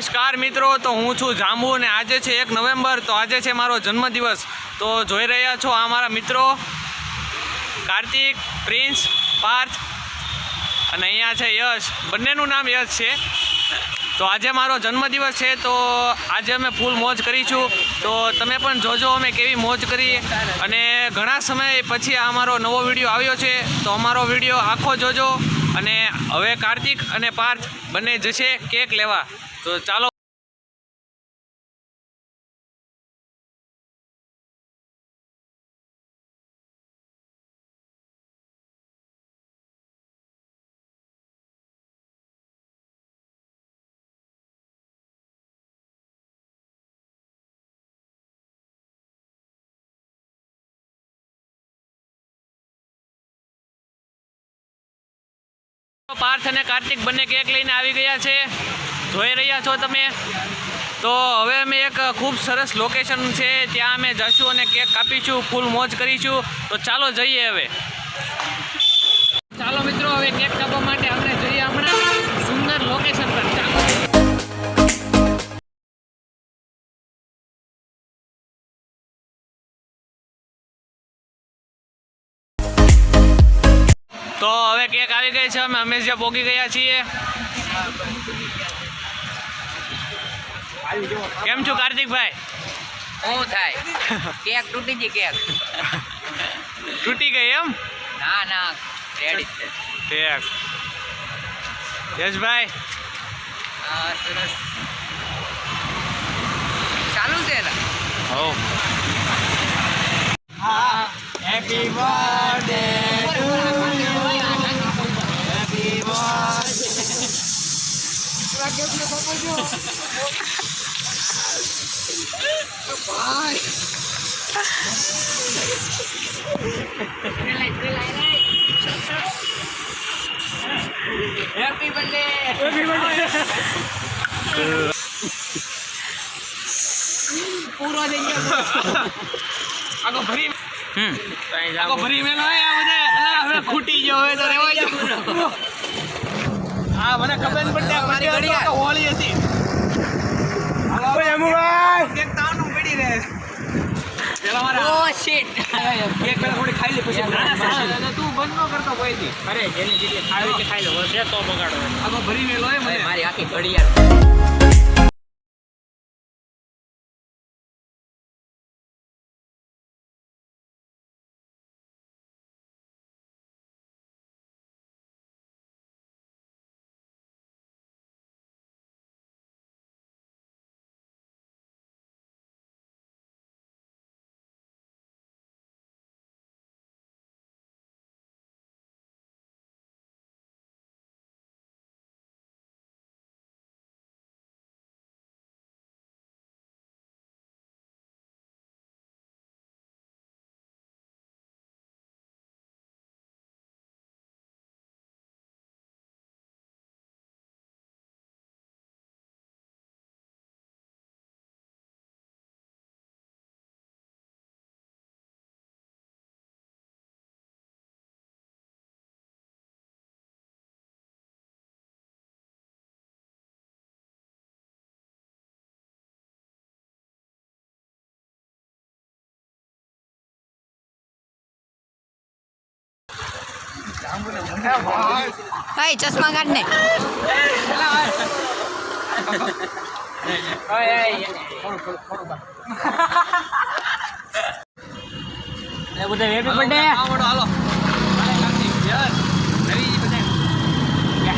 નમસ્કાર મિત્રો, તો હું છું જાંબુ અને આજે છે એક નવેમ્બર, તો આજે છે મારો જન્મદિવસ. તો જોઈ રહ્યા છો આ મારા મિત્રો, કાર્તિક, પ્રિન્સ, પાર્થ અને અહીંયા છે યશ. બંનેનું નામ યશ છે. તો આજે મારો જન્મદિવસ છે, તો આજે અમે ફૂલ મોજ કરીશું. તો તમે પણ જોજો અમે કેવી મોજ કરી. અને ઘણા સમય પછી આ અમારો નવો વીડિયો આવ્યો છે, તો અમારો વીડિયો આખો જોજો. અને હવે કાર્તિક અને પાર્થ બંને જશે કેક લેવા. તો ચાલો. પાર્થ અને કાર્તિક બંને કેક લઈને આવી ગયા છે. જોઈ રહ્યા છો તમે? તો હવે અમે એક ખૂબ સરસ લોકેશન છે, ત્યાં અમે જઈશું અને કેક કાપીશું, ફૂલ મોજ કરીશું. તો ચાલો જઈએ હવે. ચાલો મિત્રો, હવે કેક કાપવા માટે આપણે જઈએ હમણાં. સુંદર લોકેશન પર. ચાલો. તો હવે કેક આવી ગઈ છે, અમે હંમેશા પોગી ગયા છીએ. કેમ છો કાર્તિકભાઈ? શું થાય? કેક તૂટી ગઈ કેક. તૂટી ગઈ એમ? ના ના રેડી છે. કેક. યશભાઈ? હા સરસ. ચાલુ છે ને? હો. હેપી બર્થડે હેપી બર્થડે પૂરો થઈ આગો ભરી આગો ભરી મેલો હવે ખૂટી ગયો હવે તો રેવા દો હા મને ખબર પડતી. હોળી હતી તાવનું પડી રહે. મારે ઓ શિટ કેક પેલા થોડી ખાઈ લે પછી ના, તું બંધ ન કરતો કોઈથી. અરે જેની જગ્યાએ ખાવી કે ખાઈ લે. વધે તો બગાડો આગો ભરી મેલો હે મને. મારી આખી ઘડિયાળ. ભાઈ ચશ્મા કાઢ ને. બધા હેપી બર્થડે આવડો હાલો યસ નવી બધા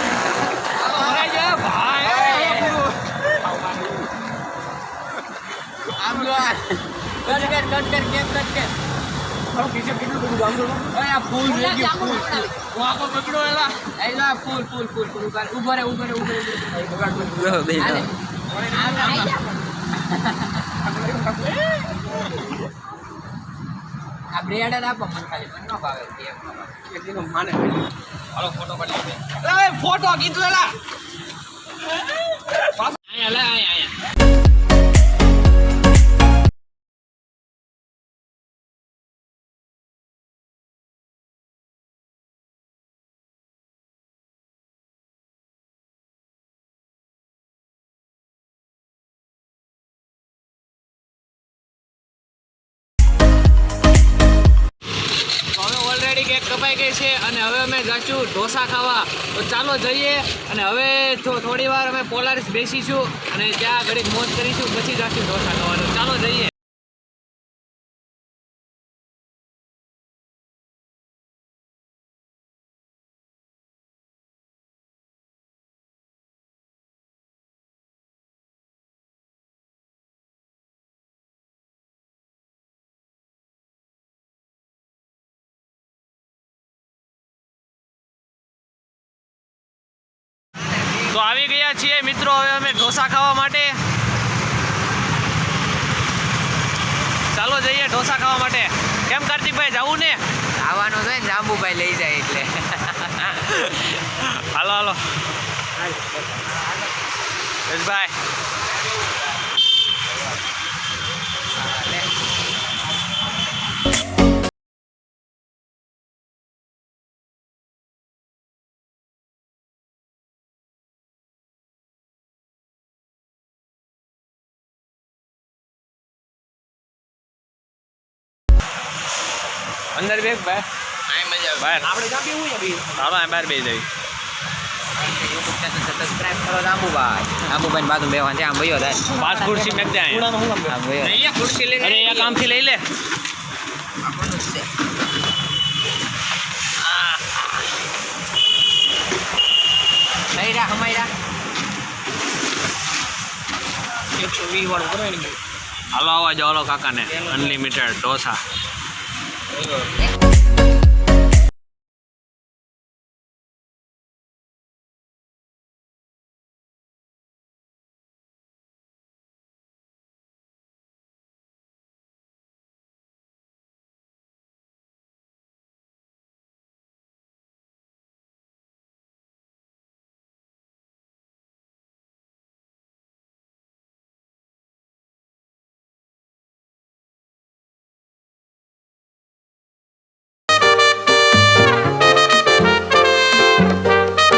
ભરાઈ જાય ભાઈ હું આખો પકડો એલા. ફૂલ ફૂલ ફૂલ ફૂલ ઊભો રે ઊભો રે ઊભો રે હાલે. આ બ્રેડ જ આપો મને ખાલી મને ન ભાવે ન ભાવે. માને હાલો ફોટો પાડી લે ફોટો કીધું એલા. અહીંયા લે અહીંયા. બ્રેક કપાઈ ગઈ છે અને હવે અમે જઈશું ઢોસા ખાવા. તો ચાલો જઈએ અને હવે થોડી વાર અમે પોલારીસ બેસીશું અને ત્યાં ઘડીક મોજ કરીશું, પછી જઈશું ઢોસા ખાવાનું. ચાલો જઈએ. તો આવી ગયા છીએ. મિત્રો હવે અમે ઢોસા ખાવા માટે. ચાલો જઈએ ઢોસા ખાવા માટે. કેમ કાર્તિકભાઈ જવું ને? આવવાનું છે ને જાંબુભાઈ લઈ જાય એટલે. હાલો. હાલો. યશભાઈ. અંદર બે ભાઈ. બહાર ચાલો આ બહાર બેસી જવી સબસ્ક્રાઇબ કરો જાંબુભાઈ જાંબુભાઈ બાજુ બેવા છે આમ ભયો થાય પાંચ ખુરશી મેક ત્યાં. આમ ભયો ખુરશી લઈને અરે એક આમથી લઈ લે. એકસો વીસ વાળું કરો ને હાલો આવા જાઓ કાકાને. અનલિમિટેડ ઢોસા. Yeah.